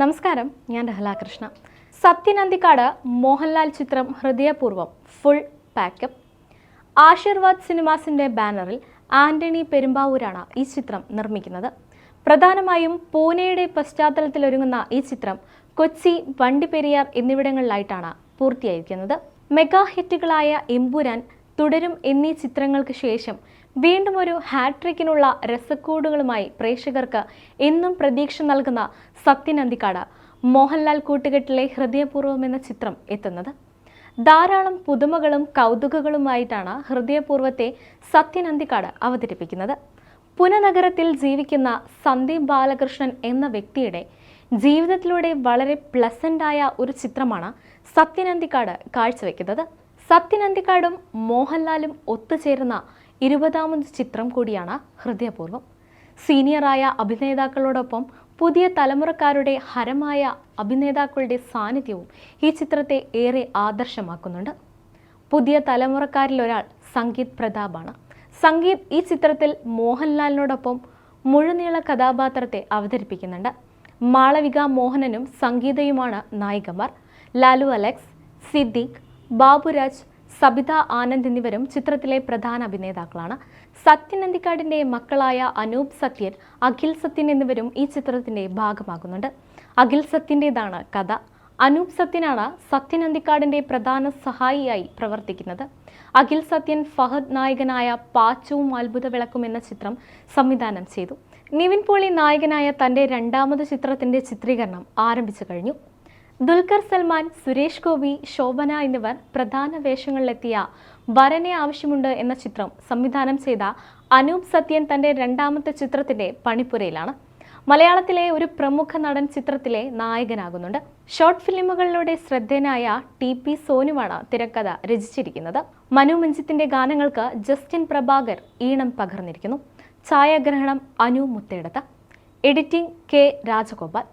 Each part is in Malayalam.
നമസ്കാരം ഞാൻ രഹലാകൃഷ്ണ സത്യനന്ദിക്കാട് മോഹൻലാൽ ചിത്രം Hridayapoorvam full pack up Aashirvad സിനിമാസിന്റെ ബാനറിൽ ആന്റണി പെരുമ്പാവൂരാണ് ഈ ചിത്രം നിർമ്മിക്കുന്നത്. പ്രധാനമായും പൂനെയുടെ പശ്ചാത്തലത്തിൽ ഒരുങ്ങുന്ന ഈ ചിത്രം കൊച്ചി വണ്ടിപ്പെരിയാർ എന്നിവിടങ്ങളിലായിട്ടാണ് പൂർത്തിയായിരിക്കുന്നത്. മെഗാ ഹിറ്റുകളായ എമ്പുരാൻ തുടരും എന്നീ ചിത്രങ്ങൾക്ക് ശേഷം വീണ്ടും ഒരു ഹാട്രിക്കിനുള്ള രസക്കൂടുകളുമായി പ്രേക്ഷകർക്ക് എന്നും പ്രതീക്ഷ നൽകുന്ന സത്യൻ അന്തിക്കാട് മോഹൻലാൽ കൂട്ടുകെട്ടിലെ ഹൃദയപൂർവം എന്ന ചിത്രം എത്തുന്നത്. ധാരാളം പുതുമകളും കൗതുകങ്ങളുമായിട്ടാണ് ഹൃദയപൂർവത്തെ സത്യൻ അന്തിക്കാട് അവതരിപ്പിക്കുന്നത്. പുനനഗരത്തിൽ ജീവിക്കുന്ന സന്ദീപ് ബാലകൃഷ്ണൻ എന്ന വ്യക്തിയുടെ ജീവിതത്തിലൂടെ വളരെ പ്ലസന്റായ ഒരു ചിത്രമാണ് സത്യൻ അന്തിക്കാട് കാഴ്ചവെക്കുന്നത്. സത്യൻ അന്തിക്കാടും മോഹൻലാലും ഒത്തുചേരുന്ന ഇരുപതാമത് ചിത്രം കൂടിയാണ് ഹൃദയപൂർവം. സീനിയറായ അഭിനേതാക്കളോടൊപ്പം പുതിയ തലമുറക്കാരുടെ ഹരമായ അഭിനേതാക്കളുടെ സാന്നിധ്യവും ഈ ചിത്രത്തെ ഏറെ ആദർശമാക്കുന്നുണ്ട്. പുതിയ തലമുറക്കാരിൽ ഒരാൾ സംഗീത് പ്രതാപാണ്. സംഗീത് ഈ ചിത്രത്തിൽ മോഹൻലാലിനോടൊപ്പം മുഴുനീള കഥാപാത്രത്തെ അവതരിപ്പിക്കുന്നുണ്ട്. മാളവിക മോഹനനും സംഗീതയുമാണ് നായികമാർ. ലാലു അലക്സ് സിദ്ദീഖ് ബാബുരാജ് സബിത ആനന്ദ് എന്നിവരും ചിത്രത്തിലെ പ്രധാന അഭിനേതാക്കളാണ്. സത്യൻ അന്തിക്കാടിന്റെ മക്കളായ അനൂപ് സത്യൻ അഖിൽ സത്യൻ എന്നിവരും ഈ ചിത്രത്തിന്റെ ഭാഗമാകുന്നുണ്ട്. അഖിൽ സത്യന്റെതാണ് കഥ. അനൂപ് സത്യനാണ് സത്യൻ അന്തിക്കാടിന്റെ പ്രധാന സഹായിയായി പ്രവർത്തിക്കുന്നത്. അഖിൽ സത്യൻ ഫഹദ് നായകനായ പാച്ചവും അത്ഭുത വിളക്കും എന്ന ചിത്രം സംവിധാനം ചെയ്തു. നിവിൻ പോളി നായകനായ തന്റെ രണ്ടാമത് ചിത്രത്തിന്റെ ചിത്രീകരണം ആരംഭിച്ചു കഴിഞ്ഞു. ദുൽഖർ സൽമാൻ സുരേഷ് ഗോപി ശോഭന എന്നിവർ പ്രധാന വേഷങ്ങളിലെത്തിയ വരനെ ആവശ്യമുണ്ട് എന്ന ചിത്രം സംവിധാനം ചെയ്ത അനൂപ് സത്യൻ തന്റെ രണ്ടാമത്തെ ചിത്രത്തിന്റെ പണിപ്പുരയിലാണ്. മലയാളത്തിലെ ഒരു പ്രമുഖ നടൻ ചിത്രത്തിലെ നായകനാകുന്നുണ്ട്. ഷോർട്ട് ഫിലിമുകളിലൂടെ ശ്രദ്ധേയനായ ടി പി സോനുവാണ് തിരക്കഥ രചിച്ചിരിക്കുന്നത്. മനു മഞ്ജിത്തിന്റെ ഗാനങ്ങൾക്ക് ജസ്റ്റിൻ പ്രഭാകർ ഈണം പകർന്നിരിക്കുന്നു. ഛായാഗ്രഹണം Anu Muthedath. Editing K Rajagopal.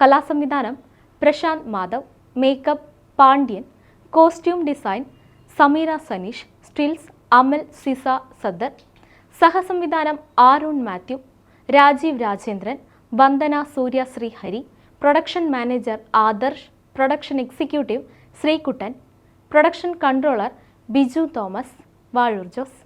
കലാസംവിധാനം Prashanth Madhav makeup Pandian costume design Sameera Saneesh stills Amal Ciza സദ്ദർ സഹസംവിധാനം Arun Mathew Rajeev Rajendran Vandana Surya Srihari production manager Adarsh production executive Sreekuttan production controller Biju Thomas Vazhoor Jose.